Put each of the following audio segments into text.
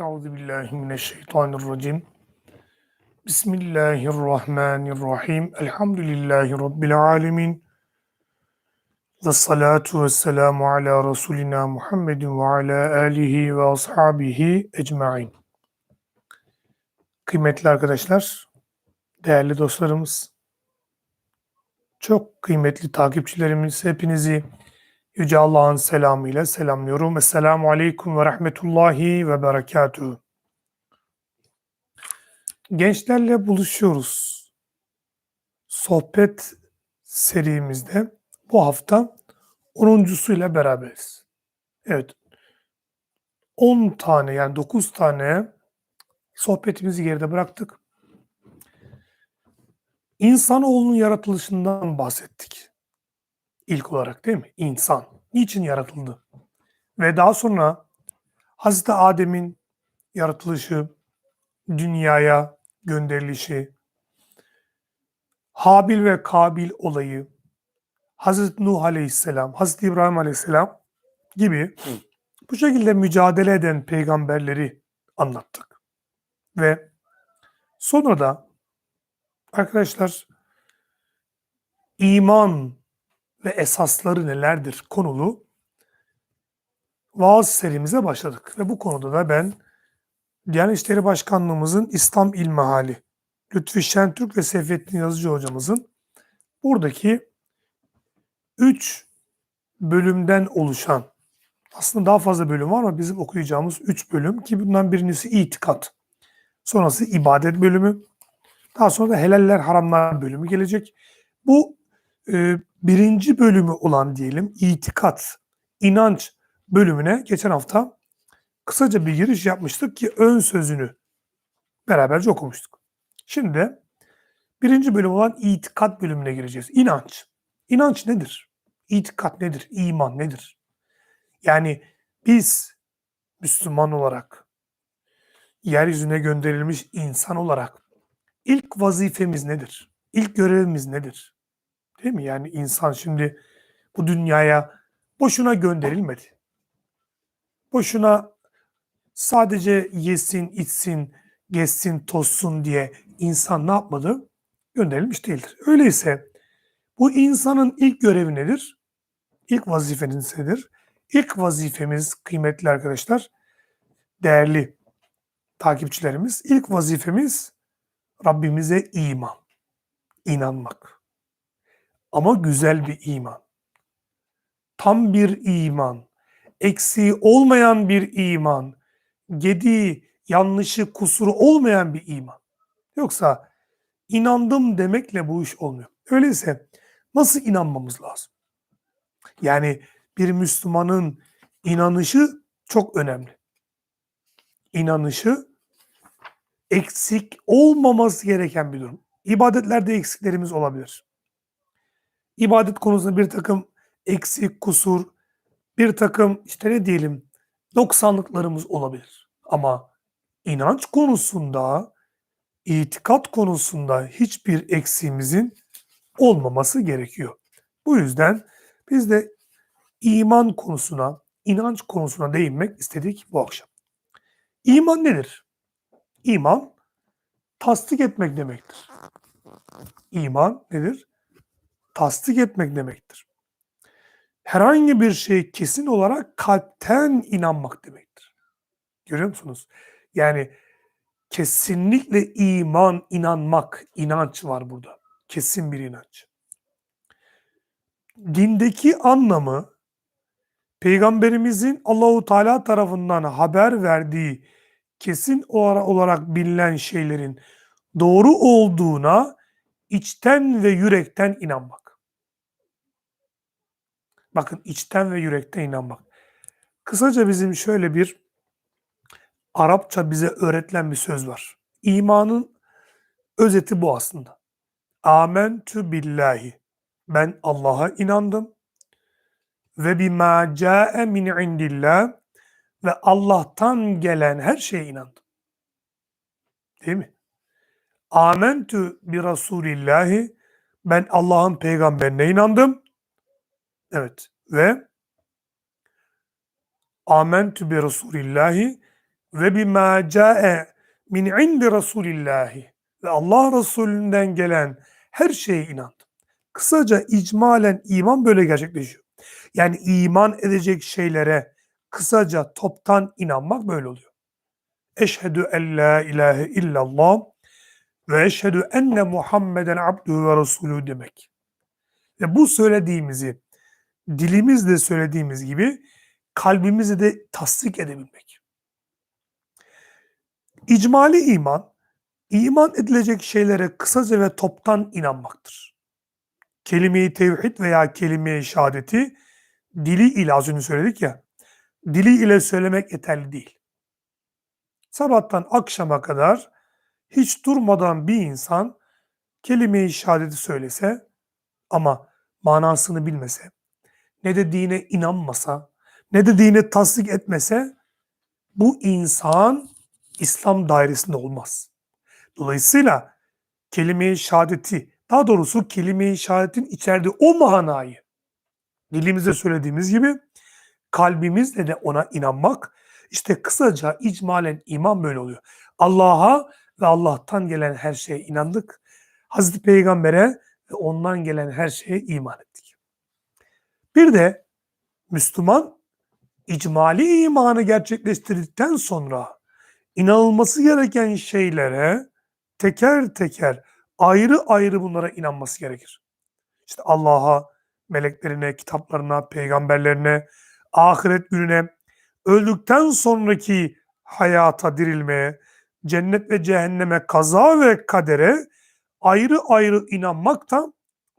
Euzu billahi mineşşeytanirracim. Bismillahirrahmanirrahim. Elhamdülillahi rabbil alamin. Ve salatu ve selamu ala Resulina Muhammedin ve ala alihi ve ashabihi ecmain. Kıymetli arkadaşlar, değerli dostlarımız, çok kıymetli takipçilerimiz hepinizi Yüce Allah'ın selamıyla selamlıyorum. Esselamu Aleyküm ve Rahmetullahi ve Berekatuhu. Gençlerle buluşuyoruz. Sohbet serimizde bu hafta 10.suyla beraberiz. Evet. 10 tane yani 9 tane sohbetimizi geride bıraktık. İnsanoğlunun yaratılışından bahsettik ilk olarak değil mi? İnsan. Niçin yaratıldı? Ve daha sonra Hazreti Adem'in yaratılışı, dünyaya gönderilişi, Habil ve Kabil olayı, Hazreti Nuh Aleyhisselam, Hazreti İbrahim Aleyhisselam gibi bu şekilde mücadele eden peygamberleri anlattık. Ve sonra da arkadaşlar iman ve esasları nelerdir konulu vaaz serimize başladık. Ve bu konuda da ben Diyanet İşleri Başkanlığımızın İslam İlmihali, Lütfi Şentürk ve Seyfettin Yazıcı hocamızın buradaki üç bölümden oluşan, aslında daha fazla bölüm var ama bizim okuyacağımız üç bölüm ki bundan birincisi itikat, sonrası ibadet bölümü, daha sonra da helaller haramlar bölümü gelecek. Bu e, birinci bölümü olan diyelim itikat, inanç bölümüne geçen hafta kısaca bir giriş yapmıştık ki ön sözünü beraberce okumuştuk. Şimdi birinci bölüm olan itikat bölümüne gireceğiz. İnanç. İnanç nedir? İtikat nedir? İman nedir? Yani biz Müslüman olarak, yeryüzüne gönderilmiş insan olarak ilk vazifemiz nedir? İlk görevimiz nedir? Değil mi? Yani insan şimdi bu dünyaya boşuna gönderilmedi. Boşuna sadece yesin, içsin, gezsin, tozsun diye insan ne yapmadı? Gönderilmiş değildir. Öyleyse bu insanın ilk görevi nedir? İlk vazifeniz nedir? İlk vazifemiz kıymetli arkadaşlar, değerli takipçilerimiz, ilk vazifemiz Rabbimize iman, inanmak. Ama güzel bir iman. Tam bir iman. Eksiği olmayan bir iman. Gediği, yanlışı, kusuru olmayan bir iman. Yoksa inandım demekle bu iş olmuyor. Öyleyse nasıl inanmamız lazım? Yani bir Müslümanın inanışı çok önemli. İnanışı eksik olmaması gereken bir durum. İbadetlerde eksiklerimiz olabilir ibadet konusunda bir takım eksik, kusur, bir takım işte ne diyelim noksanlıklarımız olabilir. Ama inanç konusunda, itikat konusunda hiçbir eksiğimizin olmaması gerekiyor. Bu yüzden biz de iman konusuna, inanç konusuna değinmek istedik bu akşam. İman nedir? İman tasdik etmek demektir. İman nedir? Tasdik etmek demektir. Herhangi bir şey kesin olarak kalpten inanmak demektir. Görüyor musunuz? Yani kesinlikle iman, inanmak, inanç var burada. Kesin bir inanç. Dindeki anlamı Peygamberimizin Allahu Teala tarafından haber verdiği kesin olarak bilinen şeylerin doğru olduğuna içten ve yürekten inanmak. Bakın içten ve yürekten inanmak. Kısaca bizim şöyle bir Arapça bize öğretilen bir söz var. İmanın özeti bu aslında. Amentü billahi. Ben Allah'a inandım. Ve bima ca'e min indillah ve Allah'tan gelen her şeye inandım. Değil mi? Amentü bi Rasulillahi. Ben Allah'ın peygamberine inandım. Evet. Ve Amentü bi Resulillahi ve bima ca'e min indi Rasulillahi ve Allah Resulünden gelen her şeye inandım. Kısaca icmalen iman böyle gerçekleşiyor. Yani iman edecek şeylere kısaca toptan inanmak böyle oluyor. Eşhedü en la ilahe illallah ve eşhedü enne Muhammeden abduhu ve resulü demek. Ve bu söylediğimizi dilimizle söylediğimiz gibi kalbimizle de tasdik edebilmek. İcmali iman, iman edilecek şeylere kısaca ve toptan inanmaktır. Kelime-i tevhid veya kelime-i şehadeti dili ile az önce söyledik ya, dili ile söylemek yeterli değil. Sabahtan akşama kadar hiç durmadan bir insan kelime-i şehadeti söylese ama manasını bilmese, ne de dine inanmasa, ne de dine tasdik etmese bu insan İslam dairesinde olmaz. Dolayısıyla kelime-i şehadeti, daha doğrusu kelime-i şehadetin içerdiği o manayı dilimize söylediğimiz gibi kalbimizle de ona inanmak işte kısaca icmalen iman böyle oluyor. Allah'a ve Allah'tan gelen her şeye inandık. Hazreti Peygamber'e ve ondan gelen her şeye iman ettik. Bir de Müslüman icmali imanı gerçekleştirdikten sonra inanılması gereken şeylere teker teker ayrı ayrı bunlara inanması gerekir. İşte Allah'a, meleklerine, kitaplarına, peygamberlerine, ahiret gününe, öldükten sonraki hayata dirilmeye, cennet ve cehenneme, kaza ve kadere ayrı ayrı inanmak da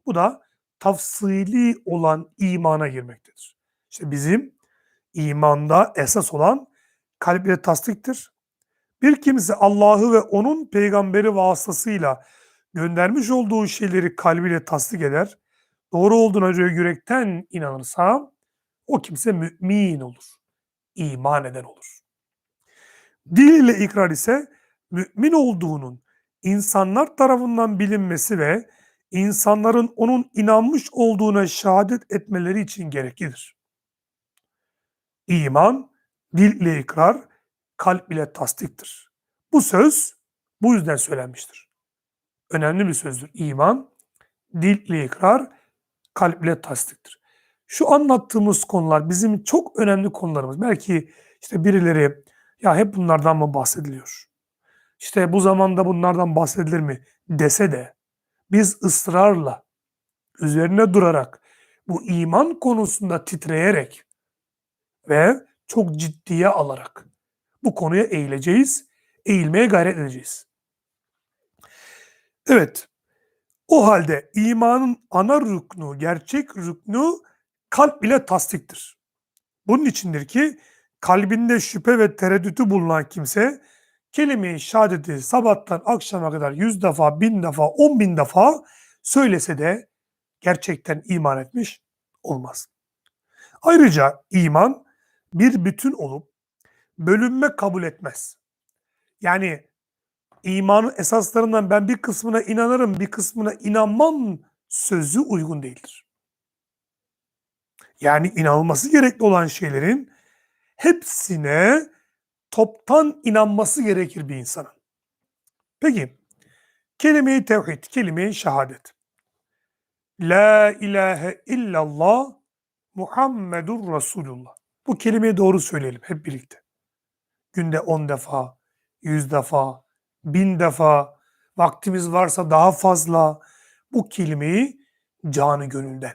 bu da tafsili olan imana girmektedir. İşte bizim imanda esas olan ile tasdiktir. Bir kimse Allah'ı ve onun peygamberi vasıtasıyla göndermiş olduğu şeyleri kalbiyle tasdik eder. Doğru olduğuna göre yürekten inanırsa o kimse mümin olur. iman eden olur. Dil ile ikrar ise mümin olduğunun insanlar tarafından bilinmesi ve insanların onun inanmış olduğuna şehadet etmeleri için gereklidir. İman, dil ile ikrar, kalp ile tasdiktir. Bu söz bu yüzden söylenmiştir. Önemli bir sözdür. İman, dil ile ikrar, kalp ile tasdiktir. Şu anlattığımız konular bizim çok önemli konularımız. Belki işte birileri ya hep bunlardan mı bahsediliyor? İşte bu zamanda bunlardan bahsedilir mi dese de biz ısrarla üzerine durarak bu iman konusunda titreyerek ve çok ciddiye alarak bu konuya eğileceğiz, eğilmeye gayret edeceğiz. Evet, o halde imanın ana rüknü, gerçek rüknü kalp ile tasdiktir. Bunun içindir ki kalbinde şüphe ve tereddütü bulunan kimse kelime-i şehadeti sabahtan akşama kadar yüz defa, bin defa, on bin defa söylese de gerçekten iman etmiş olmaz. Ayrıca iman bir bütün olup bölünme kabul etmez. Yani imanın esaslarından ben bir kısmına inanırım, bir kısmına inanmam sözü uygun değildir. Yani inanılması gerekli olan şeylerin hepsine toptan inanması gerekir bir insanın. Peki, kelime-i tevhid, kelime-i şehadet. La ilahe illallah Muhammedur Resulullah. Bu kelimeyi doğru söyleyelim hep birlikte. Günde on defa, yüz defa, bin defa, vaktimiz varsa daha fazla bu kelimeyi canı gönülden,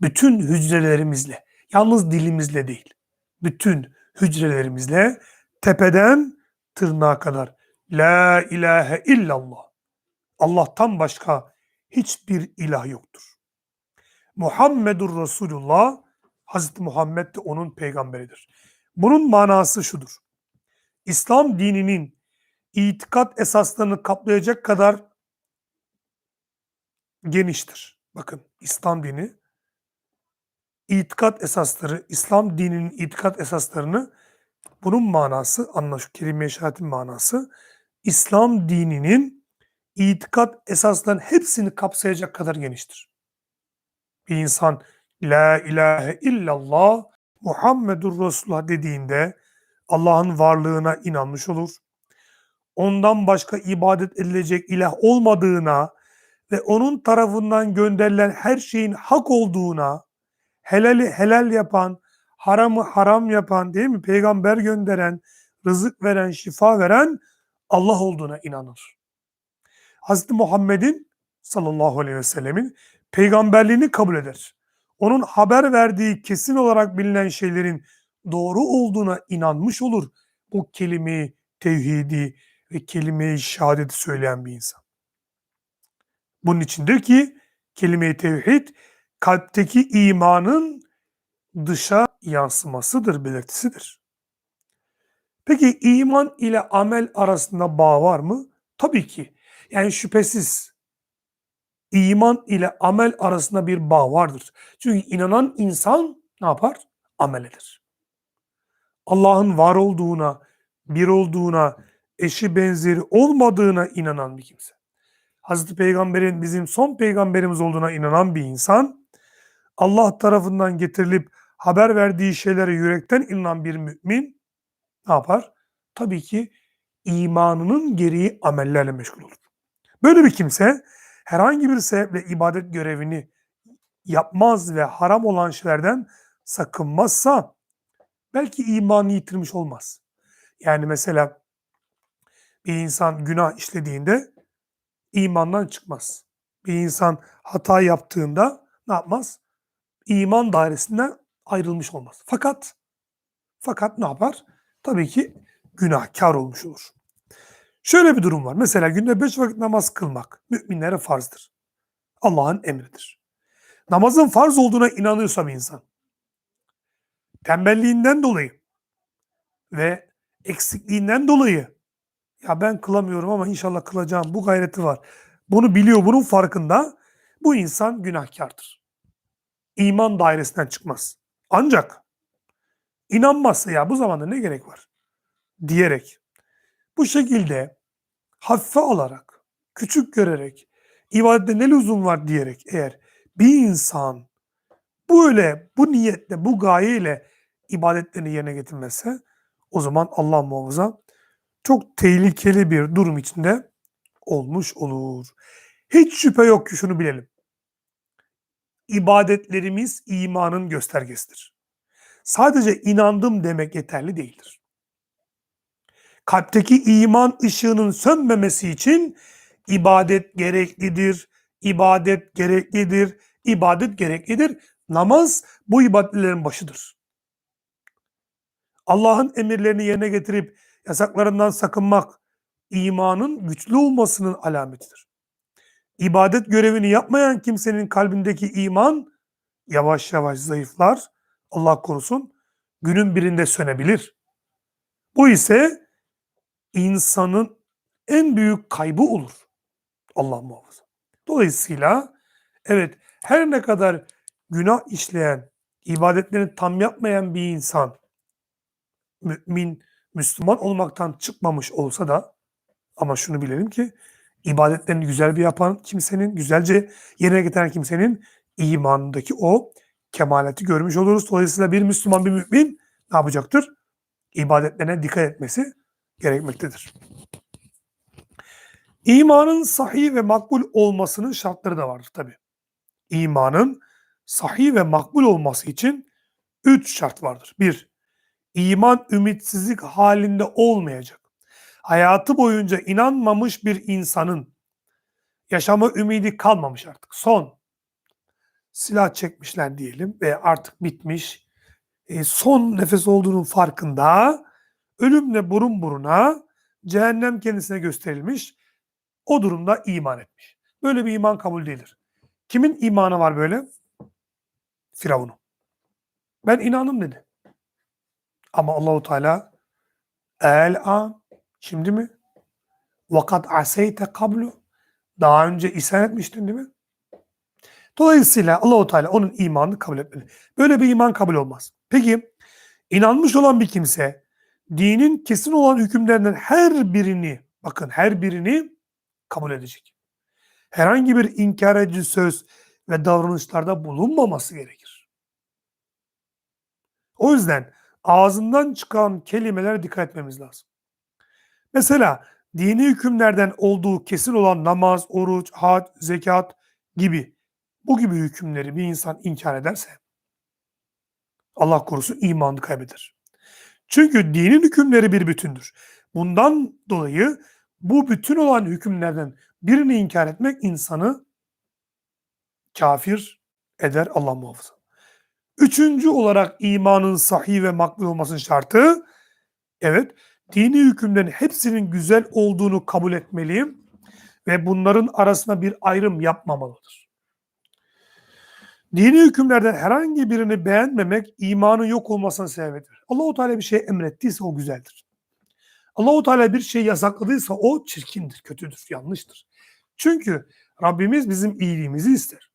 bütün hücrelerimizle, yalnız dilimizle değil, bütün hücrelerimizle tepeden tırnağa kadar La ilahe illallah. Allah'tan başka hiçbir ilah yoktur. Muhammedur Resulullah, Hazreti Muhammed de onun peygamberidir. Bunun manası şudur. İslam dininin itikat esaslarını kaplayacak kadar geniştir. Bakın İslam dini itikat esasları, İslam dininin itikat esaslarını bunun manası, anlaş kelime-i şehadetin manası İslam dininin itikat esaslarının hepsini kapsayacak kadar geniştir. Bir insan La ilahe illallah Muhammedur Resulullah dediğinde Allah'ın varlığına inanmış olur. Ondan başka ibadet edilecek ilah olmadığına ve onun tarafından gönderilen her şeyin hak olduğuna, helali helal yapan, haramı haram yapan değil mi? Peygamber gönderen, rızık veren, şifa veren Allah olduğuna inanır. Hz. Muhammed'in sallallahu aleyhi ve sellemin peygamberliğini kabul eder. Onun haber verdiği kesin olarak bilinen şeylerin doğru olduğuna inanmış olur. Bu kelimeyi tevhidi ve kelime-i şehadeti söyleyen bir insan. Bunun içindir ki kelime-i tevhid kalpteki imanın dışa yansımasıdır, belirtisidir. Peki iman ile amel arasında bağ var mı? Tabii ki. Yani şüphesiz iman ile amel arasında bir bağ vardır. Çünkü inanan insan ne yapar? Amel eder. Allah'ın var olduğuna, bir olduğuna, eşi benzeri olmadığına inanan bir kimse. Hazreti Peygamber'in bizim son peygamberimiz olduğuna inanan bir insan, Allah tarafından getirilip haber verdiği şeylere yürekten inanan bir mümin ne yapar? Tabii ki imanının gereği amellerle meşgul olur. Böyle bir kimse herhangi bir sebeple ibadet görevini yapmaz ve haram olan şeylerden sakınmazsa belki imanı yitirmiş olmaz. Yani mesela bir insan günah işlediğinde imandan çıkmaz. Bir insan hata yaptığında ne yapmaz? İman dairesinden ayrılmış olmaz. Fakat fakat ne yapar? Tabii ki günahkar olmuş olur. Şöyle bir durum var. Mesela günde beş vakit namaz kılmak müminlere farzdır. Allah'ın emridir. Namazın farz olduğuna inanıyorsa bir insan, tembelliğinden dolayı ve eksikliğinden dolayı ya ben kılamıyorum ama inşallah kılacağım bu gayreti var. Bunu biliyor, bunun farkında. Bu insan günahkardır. İman dairesinden çıkmaz. Ancak inanmazsa ya bu zamanda ne gerek var diyerek bu şekilde hafife alarak, küçük görerek, ibadette ne lüzum var diyerek eğer bir insan böyle bu niyetle, bu gayeyle ibadetlerini yerine getirmezse o zaman Allah muhafaza çok tehlikeli bir durum içinde olmuş olur. Hiç şüphe yok ki şunu bilelim. İbadetlerimiz imanın göstergesidir. Sadece inandım demek yeterli değildir. Kalpteki iman ışığının sönmemesi için ibadet gereklidir, ibadet gereklidir, ibadet gereklidir. Namaz bu ibadetlerin başıdır. Allah'ın emirlerini yerine getirip yasaklarından sakınmak imanın güçlü olmasının alametidir. İbadet görevini yapmayan kimsenin kalbindeki iman yavaş yavaş zayıflar. Allah korusun günün birinde sönebilir. Bu ise insanın en büyük kaybı olur. Allah muhafaza. Dolayısıyla evet her ne kadar günah işleyen, ibadetlerini tam yapmayan bir insan mümin Müslüman olmaktan çıkmamış olsa da ama şunu bilelim ki ibadetlerini güzel bir yapan kimsenin, güzelce yerine getiren kimsenin imanındaki o kemaleti görmüş oluruz. Dolayısıyla bir Müslüman, bir mümin ne yapacaktır? İbadetlerine dikkat etmesi gerekmektedir. İmanın sahih ve makbul olmasının şartları da vardır tabi. İmanın sahih ve makbul olması için üç şart vardır. Bir, iman ümitsizlik halinde olmayacak. Hayatı boyunca inanmamış bir insanın yaşama ümidi kalmamış artık. Son silah çekmişler diyelim ve artık bitmiş. E, son nefes olduğunun farkında ölümle burun buruna cehennem kendisine gösterilmiş. O durumda iman etmiş. Böyle bir iman kabul değildir. Kimin imanı var böyle? Firavun'un. Ben inandım dedi. Ama Allahu Teala el an şimdi mi? Vakat aseyte kablu daha önce isyan etmiştin değil mi? Dolayısıyla Allahu Teala onun imanını kabul etmeli. Böyle bir iman kabul olmaz. Peki inanmış olan bir kimse dinin kesin olan hükümlerinden her birini bakın her birini kabul edecek. Herhangi bir inkar edici söz ve davranışlarda bulunmaması gerekir. O yüzden ağzından çıkan kelimelere dikkat etmemiz lazım. Mesela dini hükümlerden olduğu kesin olan namaz, oruç, hac, zekat gibi bu gibi hükümleri bir insan inkar ederse Allah korusun imanı kaybeder. Çünkü dinin hükümleri bir bütündür. Bundan dolayı bu bütün olan hükümlerden birini inkar etmek insanı kafir eder Allah muhafaza. Üçüncü olarak imanın sahih ve makbul olmasının şartı evet dini hükümlerin hepsinin güzel olduğunu kabul etmeliyim ve bunların arasında bir ayrım yapmamalıdır. Dini hükümlerden herhangi birini beğenmemek imanın yok olmasına sebeptir. Allahu Teala bir şey emrettiyse o güzeldir. Allahu Teala bir şey yasakladıysa o çirkindir, kötüdür, yanlıştır. Çünkü Rabbimiz bizim iyiliğimizi ister.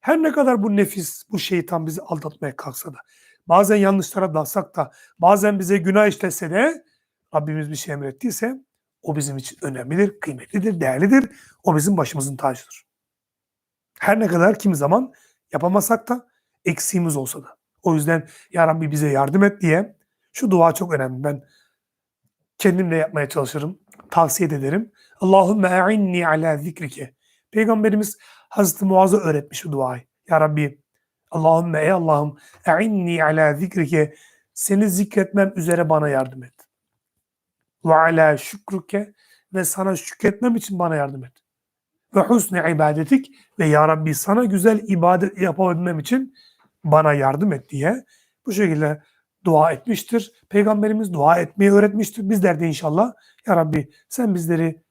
Her ne kadar bu nefis, bu şeytan bizi aldatmaya kalksa da, bazen yanlışlara dalsak da, bazen bize günah işlese de Rabbimiz bir şey emrettiyse o bizim için önemlidir, kıymetlidir, değerlidir. O bizim başımızın tacıdır. Her ne kadar kimi zaman yapamasak da eksiğimiz olsa da. O yüzden Ya Rabbi bize yardım et diye şu dua çok önemli. Ben kendimle yapmaya çalışırım. Tavsiye ederim. Allahümme e'inni ala zikrike. Peygamberimiz Hazreti Muaz'a öğretmiş bu duayı. Ya Rabbi Allahümme ey Allah'ım e'inni ala zikrike seni zikretmem üzere bana yardım et. Ve ala şükruke ve sana şükretmem için bana yardım et. Ve husne ibadetik ve Ya Rabbi sana güzel ibadet yapabilmem için bana yardım et diye bu şekilde dua etmiştir. Peygamberimiz dua etmeyi öğretmiştir. Bizler de inşallah Ya Rabbi sen bizleri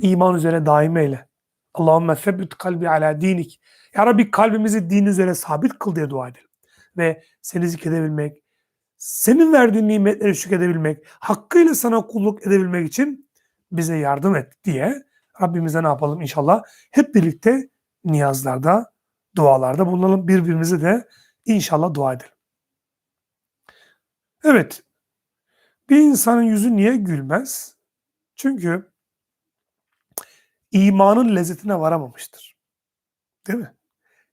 iman üzere daim eyle. Allahümme febbit kalbi ala dinik. Ya Rabbi kalbimizi din üzere sabit kıl diye dua edelim. Ve seni zikredebilmek, senin verdiğin nimetleri şükredebilmek, hakkıyla sana kulluk edebilmek için bize yardım et diye Rabbimize ne yapalım inşallah? Hep birlikte niyazlarda, dualarda bulunalım. Birbirimize de inşallah dua edelim. Evet, bir insanın yüzü niye gülmez? Çünkü imanın lezzetine varamamıştır. Değil mi?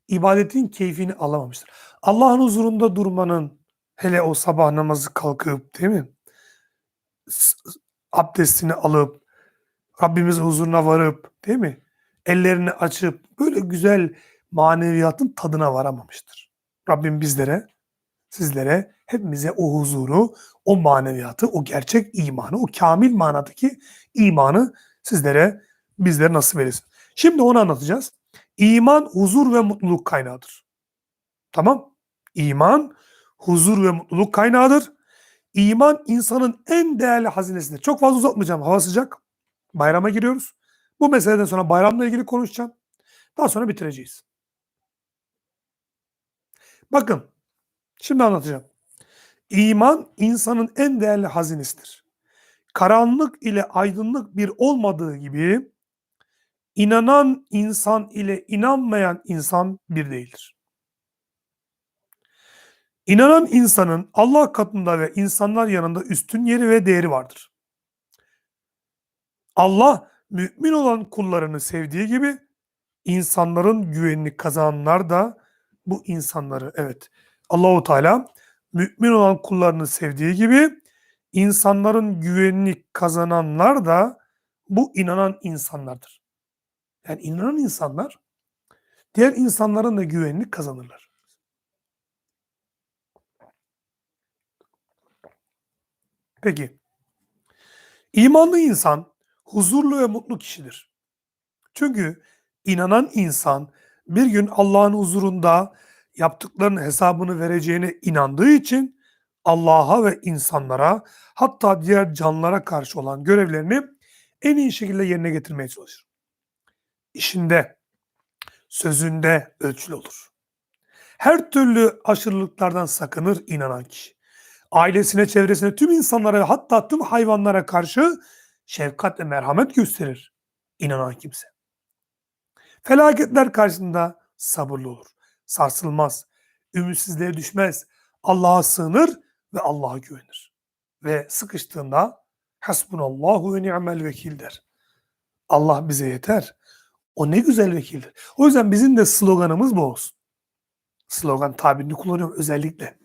İbadetin keyfini alamamıştır. Allah'ın huzurunda durmanın, hele o sabah namazı kalkıp değil mi? Abdestini alıp, Rabbimiz huzuruna varıp, değil mi? Ellerini açıp, böyle güzel maneviyatın tadına varamamıştır. Rabbim bizlere, sizlere, hepimize o huzuru, o maneviyatı, o gerçek imanı, o kamil manadaki imanı sizlere, bizlere nasip eylesin. Şimdi onu anlatacağız. İman huzur ve mutluluk kaynağıdır. Tamam? İman huzur ve mutluluk kaynağıdır. İman insanın en değerli hazinesidir. Çok fazla uzatmayacağım. Hava sıcak. Bayrama giriyoruz. Bu meseleden sonra bayramla ilgili konuşacağım. Daha sonra bitireceğiz. Bakın. Şimdi anlatacağım. İman insanın en değerli hazinesidir. Karanlık ile aydınlık bir olmadığı gibi inanan insan ile inanmayan insan bir değildir. İnanan insanın Allah katında ve insanlar yanında üstün yeri ve değeri vardır. Allah mümin olan kullarını sevdiği gibi insanların güvenini kazananlar da bu insanları evet Allahu Teala mümin olan kullarını sevdiği gibi insanların güvenini kazananlar da bu inanan insanlardır. Yani inanan insanlar diğer insanların da güvenini kazanırlar. Peki. İmanlı insan huzurlu ve mutlu kişidir. Çünkü inanan insan bir gün Allah'ın huzurunda yaptıklarının hesabını vereceğine inandığı için Allah'a ve insanlara hatta diğer canlılara karşı olan görevlerini en iyi şekilde yerine getirmeye çalışır. İşinde, sözünde ölçülü olur. Her türlü aşırılıklardan sakınır inanan kişi. Ailesine, çevresine, tüm insanlara hatta tüm hayvanlara karşı şefkat ve merhamet gösterir inanan kimse. Felaketler karşısında sabırlı olur. Sarsılmaz. Ümitsizliğe düşmez. Allah'a sığınır ve Allah'a güvenir. Ve sıkıştığında hasbunallahu ve ni'mel vekil der. Allah bize yeter. O ne güzel vekildir. O yüzden bizim de sloganımız bu olsun. Slogan tabirini kullanıyorum özellikle.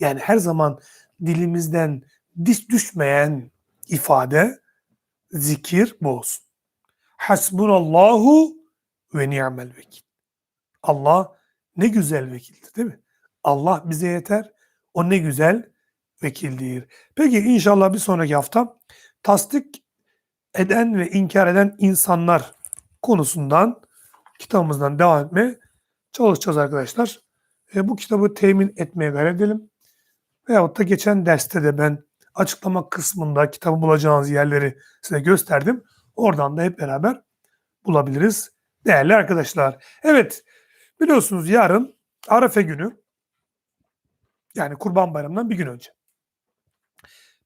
Yani her zaman dilimizden diş düşmeyen ifade, zikir bu olsun. Hasbunallahu ve ni'mel vekil. Allah ne güzel vekildir değil mi? Allah bize yeter. O ne güzel vekildir. Peki inşallah bir sonraki hafta tasdik eden ve inkar eden insanlar konusundan kitabımızdan devam etmeye çalışacağız arkadaşlar. E, bu kitabı temin etmeye gayret edelim. Veyahut da geçen derste de ben açıklama kısmında kitabı bulacağınız yerleri size gösterdim. Oradan da hep beraber bulabiliriz değerli arkadaşlar. Evet biliyorsunuz yarın Arefe günü yani Kurban Bayramı'ndan bir gün önce.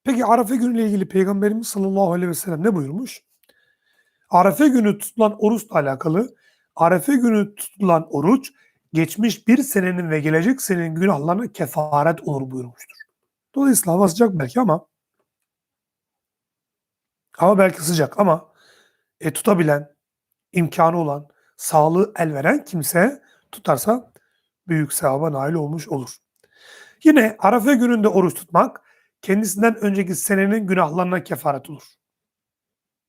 Peki Arefe günüyle ilgili Peygamberimiz sallallahu aleyhi ve sellem ne buyurmuş? Arefe günü tutulan oruçla alakalı Arefe günü tutulan oruç geçmiş bir senenin ve gelecek senenin günahlarına kefaret olur buyurmuştur. Dolayısıyla hava sıcak belki ama hava belki sıcak ama e, tutabilen, imkanı olan, sağlığı el veren kimse tutarsa büyük sevaba nail olmuş olur. Yine Arafa gününde oruç tutmak kendisinden önceki senenin günahlarına kefaret olur.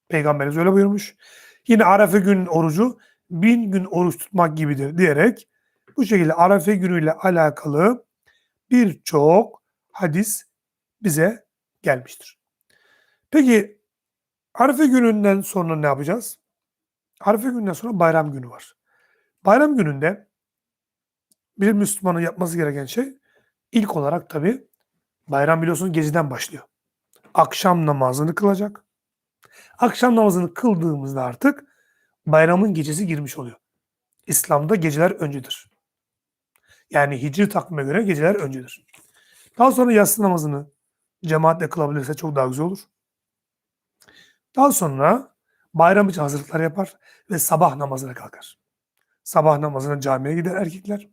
Peygamberimiz öyle buyurmuş. Yine Arafa günün orucu bin gün oruç tutmak gibidir diyerek bu şekilde Arafa günüyle alakalı birçok hadis bize gelmiştir. Peki Arife gününden sonra ne yapacağız? Arife gününden sonra bayram günü var. Bayram gününde bir Müslümanın yapması gereken şey ilk olarak tabi bayram biliyorsunuz geceden başlıyor. Akşam namazını kılacak. Akşam namazını kıldığımızda artık bayramın gecesi girmiş oluyor. İslam'da geceler öncedir. Yani hicri takvime göre geceler öncedir. Daha sonra yatsı namazını cemaatle kılabilirse çok daha güzel olur. Daha sonra bayram için hazırlıklar yapar ve sabah namazına kalkar. Sabah namazına camiye gider erkekler.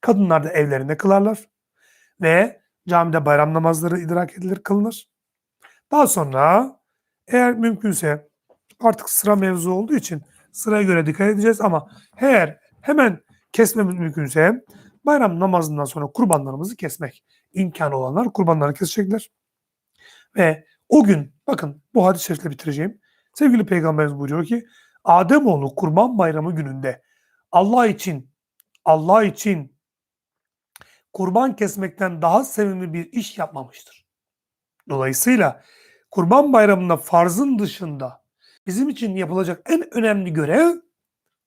Kadınlar da evlerinde kılarlar. Ve camide bayram namazları idrak edilir, kılınır. Daha sonra eğer mümkünse artık sıra mevzu olduğu için sıraya göre dikkat edeceğiz ama eğer hemen kesmemiz mümkünse bayram namazından sonra kurbanlarımızı kesmek imkanı olanlar kurbanlarını kesecekler. Ve o gün bakın bu hadis-i şerifle bitireceğim. Sevgili Peygamberimiz buyuruyor ki Ademoğlu kurban bayramı gününde Allah için Allah için kurban kesmekten daha sevimli bir iş yapmamıştır. Dolayısıyla kurban bayramında farzın dışında bizim için yapılacak en önemli görev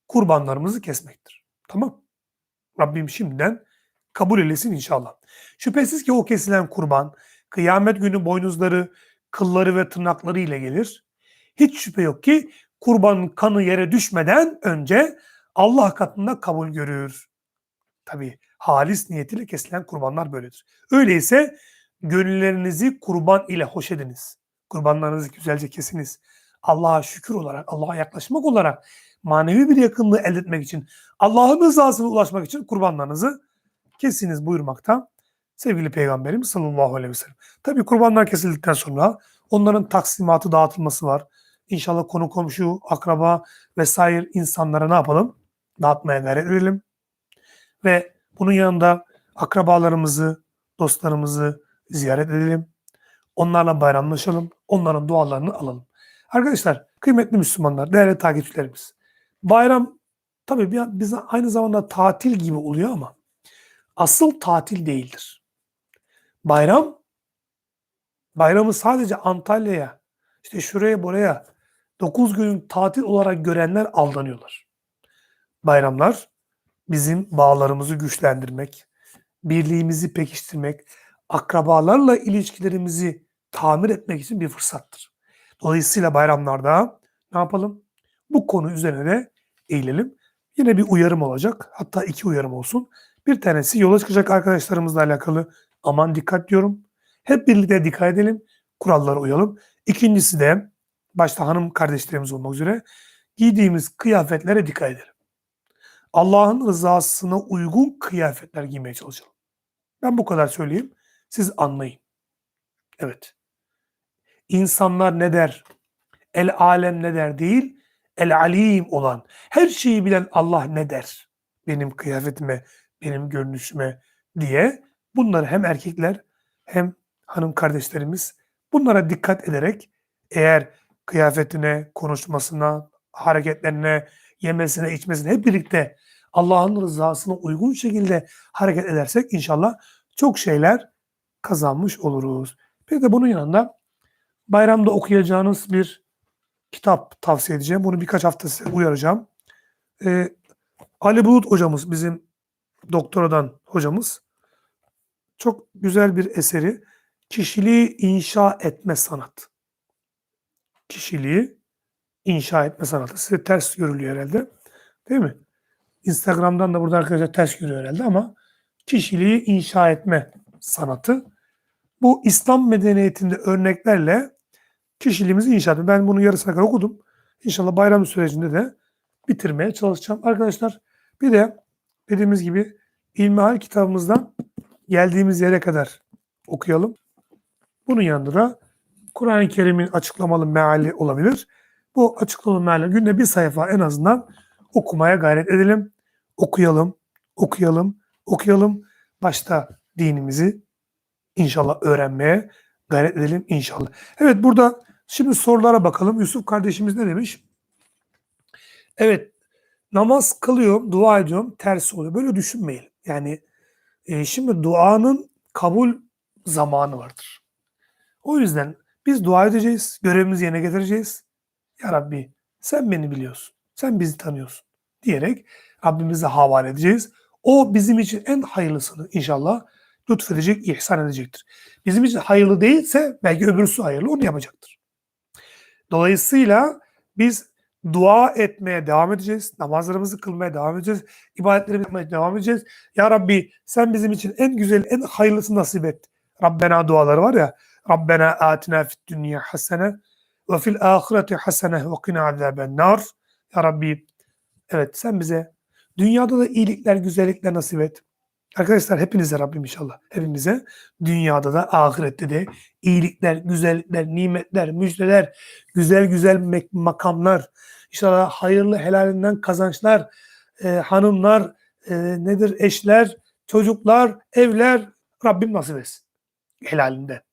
kurbanlarımızı kesmektir. Tamam. Rabbim şimdiden kabul eylesin inşallah. Şüphesiz ki o kesilen kurban kıyamet günü boynuzları, kılları ve tırnakları ile gelir. Hiç şüphe yok ki kurbanın kanı yere düşmeden önce Allah katında kabul görür. Tabi halis niyetiyle kesilen kurbanlar böyledir. Öyleyse gönüllerinizi kurban ile hoş ediniz. Kurbanlarınızı güzelce kesiniz. Allah'a şükür olarak, Allah'a yaklaşmak olarak manevi bir yakınlığı elde etmek için, Allah'ın rızasına ulaşmak için kurbanlarınızı kesiniz buyurmakta sevgili Peygamberimiz sallallahu aleyhi ve sellem. Tabi kurbanlar kesildikten sonra onların taksimatı dağıtılması var. İnşallah konu komşu, akraba vesaire insanlara ne yapalım? Dağıtmaya gayret edelim. Ve bunun yanında akrabalarımızı, dostlarımızı ziyaret edelim. Onlarla bayramlaşalım. Onların dualarını alalım. Arkadaşlar, kıymetli Müslümanlar, değerli takipçilerimiz. Bayram tabii bize aynı zamanda tatil gibi oluyor ama asıl tatil değildir. Bayram, bayramı sadece Antalya'ya, işte şuraya buraya 9 gün tatil olarak görenler aldanıyorlar. Bayramlar bizim bağlarımızı güçlendirmek, birliğimizi pekiştirmek, akrabalarla ilişkilerimizi tamir etmek için bir fırsattır. Dolayısıyla bayramlarda ne yapalım? Bu konu üzerine de eğilelim. Yine bir uyarım olacak. Hatta iki uyarım olsun. Bir tanesi yola çıkacak arkadaşlarımızla alakalı aman dikkat diyorum. Hep birlikte dikkat edelim. Kurallara uyalım. İkincisi de başta hanım kardeşlerimiz olmak üzere giydiğimiz kıyafetlere dikkat edelim. Allah'ın rızasına uygun kıyafetler giymeye çalışalım. Ben bu kadar söyleyeyim. Siz anlayın. Evet. İnsanlar ne der? El alem ne der değil. El alim olan, her şeyi bilen Allah ne der? Benim kıyafetime, benim görünüşüme diye bunları hem erkekler hem hanım kardeşlerimiz bunlara dikkat ederek eğer kıyafetine, konuşmasına, hareketlerine, yemesine, içmesine hep birlikte Allah'ın rızasına uygun şekilde hareket edersek inşallah çok şeyler kazanmış oluruz. Bir de bunun yanında bayramda okuyacağınız bir kitap tavsiye edeceğim. Bunu birkaç hafta size uyaracağım. Ee, Ali Bulut hocamız bizim doktoradan hocamız çok güzel bir eseri kişiliği inşa etme sanat. Kişiliği inşa etme sanatı. Size ters görülüyor herhalde. Değil mi? Instagram'dan da burada arkadaşlar ters görüyor herhalde ama kişiliği inşa etme sanatı. Bu İslam medeniyetinde örneklerle kişiliğimizi inşa etme. Ben bunu yarısına kadar okudum. İnşallah bayram sürecinde de bitirmeye çalışacağım. Arkadaşlar bir de dediğimiz gibi İlmihal kitabımızdan geldiğimiz yere kadar okuyalım. Bunun yanında Kur'an-ı Kerim'in açıklamalı meali olabilir. Bu açıklamalı meali günde bir sayfa en azından okumaya gayret edelim. Okuyalım, okuyalım, okuyalım. Başta dinimizi inşallah öğrenmeye gayret edelim inşallah. Evet burada şimdi sorulara bakalım. Yusuf kardeşimiz ne demiş? Evet namaz kılıyorum, dua ediyorum, ters oluyor. Böyle düşünmeyin. Yani e, şimdi duanın kabul zamanı vardır. O yüzden biz dua edeceğiz, görevimizi yerine getireceğiz. Ya Rabbi sen beni biliyorsun, sen bizi tanıyorsun diyerek Rabbimize havale edeceğiz. O bizim için en hayırlısını inşallah lütfedecek, ihsan edecektir. Bizim için hayırlı değilse belki öbürsü hayırlı onu yapacaktır. Dolayısıyla biz dua etmeye devam edeceğiz. Namazlarımızı kılmaya devam edeceğiz. ibadetlerimizi yapmaya devam edeceğiz. Ya Rabbi sen bizim için en güzel, en hayırlısı nasip et. Rabbena duaları var ya. Rabbena atina fid dünya hasene ve fil ahireti hasene ve qina azaben nar. Ya Rabbi evet sen bize dünyada da iyilikler, güzellikler nasip et. Arkadaşlar hepinize Rabbim inşallah. Hepimize dünyada da ahirette de iyilikler, güzellikler, nimetler, müjdeler, güzel güzel makamlar, inşallah hayırlı helalinden kazançlar, e, hanımlar, e, nedir eşler, çocuklar, evler Rabbim nasip etsin. Helalinde.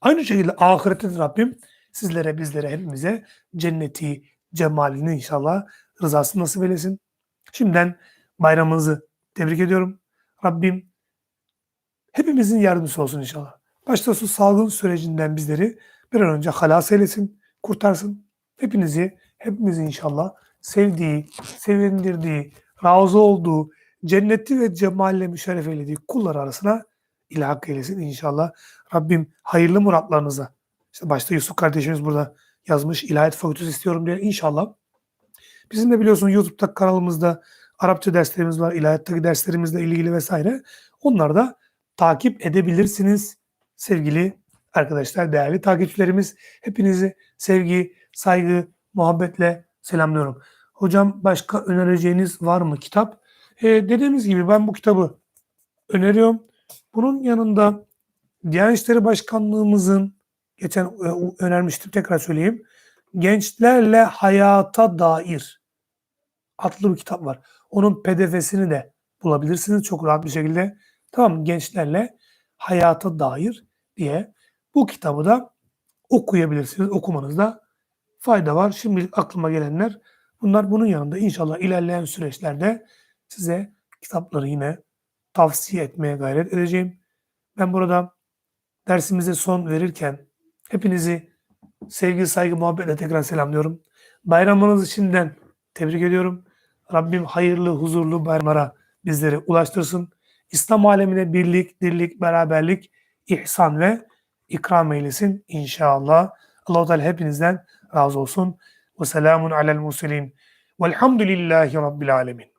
Aynı şekilde ahirette de Rabbim sizlere, bizlere, hepimize cenneti, cemalini inşallah rızası nasip eylesin. Şimdiden bayramınızı tebrik ediyorum. Rabbim hepimizin yardımcısı olsun inşallah. Başta şu salgın sürecinden bizleri bir an önce halas eylesin, kurtarsın. Hepinizi, hepimizi inşallah sevdiği, sevindirdiği, razı olduğu, cenneti ve cemalle müşerref eylediği kullar arasına ilhak eylesin inşallah. Rabbim hayırlı muratlarınıza, işte başta Yusuf kardeşimiz burada yazmış, ilahiyat fakültesi istiyorum diye inşallah. Bizim de biliyorsun YouTube'da kanalımızda Arapça derslerimiz var, ilahiyattaki derslerimizle ilgili vesaire. Onları da takip edebilirsiniz sevgili arkadaşlar, değerli takipçilerimiz. Hepinizi sevgi, saygı, muhabbetle selamlıyorum. Hocam başka önereceğiniz var mı kitap? Ee, dediğimiz gibi ben bu kitabı öneriyorum. Bunun yanında Diyanet İşleri Başkanlığımızın geçen e, önermiştim tekrar söyleyeyim. Gençlerle hayata dair adlı bir kitap var. Onun pdf'sini de bulabilirsiniz çok rahat bir şekilde. Tamam gençlerle hayata dair diye bu kitabı da okuyabilirsiniz. Okumanızda fayda var. Şimdilik aklıma gelenler bunlar. Bunun yanında inşallah ilerleyen süreçlerde size kitapları yine tavsiye etmeye gayret edeceğim. Ben burada dersimize son verirken hepinizi sevgi, saygı, muhabbetle tekrar selamlıyorum. Bayramınızı şimdiden tebrik ediyorum. Rabbim hayırlı, huzurlu bayramlara bizleri ulaştırsın. İslam alemine birlik, dirlik, beraberlik, ihsan ve ikram eylesin inşallah. Allah-u Teala hepinizden razı olsun. Ve selamun alel muselin. Velhamdülillahi Rabbil alemin.